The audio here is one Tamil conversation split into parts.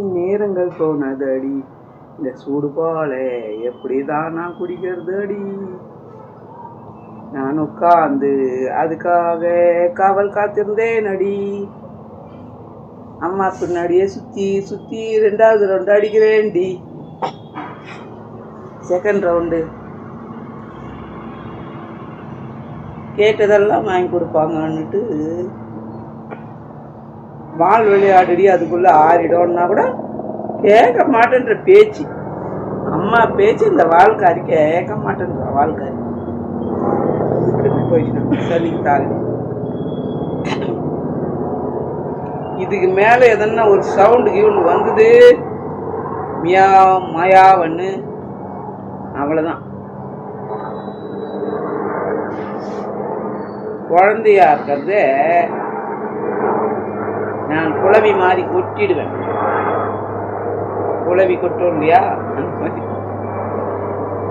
நேரங்கள் போனதடி இந்த சூடு போல எப்படிதான் நான் குடிக்கிறது அடி நான் உட்கார்ந்து அதுக்காக காவல் காத்திருந்தேன் அடி அம்மா பின்னாடியே சுத்தி சுத்தி ரெண்டாவது ரவுண்டு அடிக்கிறேன்டி. செகண்ட் ரவுண்டு கேட்டதெல்லாம் வாங்கி கொடுப்பாங்கன்னுட்டு மால் விளையாடுடி அதுக்குள்ள ஆறிடும்னா கூட கேட்க மாட்டேன்ற பேச்சு. அம்மா பேச்சு இந்த வாழ்க்காரி கேட்க மாட்டேன்ற வாழ்க்காரி இதுக்கு சொல்லிக்கிட்டாங்க இதுக்கு மேலே எதனா ஒரு சவுண்டு கீவுண்டு வந்தது? மியா மாயாவன்னு. அவ்வளோதான் குழந்தையா இருக்கிறது நான் குழவி மாதிரி கொட்டிடுவேன். குழவி கொட்டோம் இல்லையா சுத்தமாக மாதிரி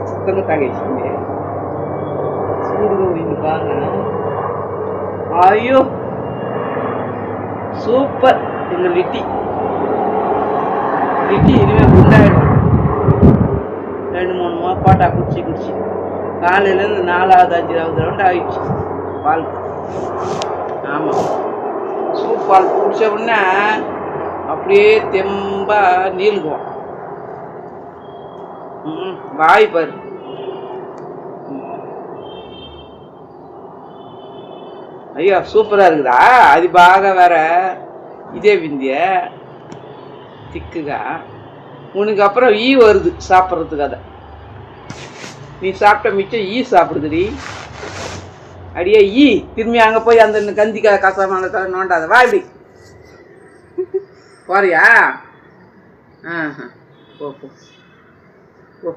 சுத்தங்க தகைச்சிங்க சூடுக முடிந்து ஐயோ! சூப்பர். இந்த லிட்டி. லிட்டி இனிமேல் குண்டாயிடும் ரெண்டு மூணு மா பாட்டா குடிச்சு குடிச்சு. காலையிலேருந்து நாலாவது அஞ்சாவது ரவுண்டு ஆயிடுச்சு பால் ஆமாம். பால் குடிச்ச உடனே அப்படியே தெம்பா நீளுவோம் வாய் பாரு. ஐயா சூப்பராக இருக்குதா? அது பாக வேற. இதே விந்திய. திக்குதா உனக்கு அப்புறம் ஈ வருது சாப்பிட்றதுக்கு அதை. நீ சாப்பிட்ட மிச்சம் ஈ சாப்பிடுதுடி. அடியே ஈ திரும்பி அங்கே போய் அந்த கந்திக்கா கசமான நோண்டாத. வா இப்படி. போறியா? ஆ போ போ. போ.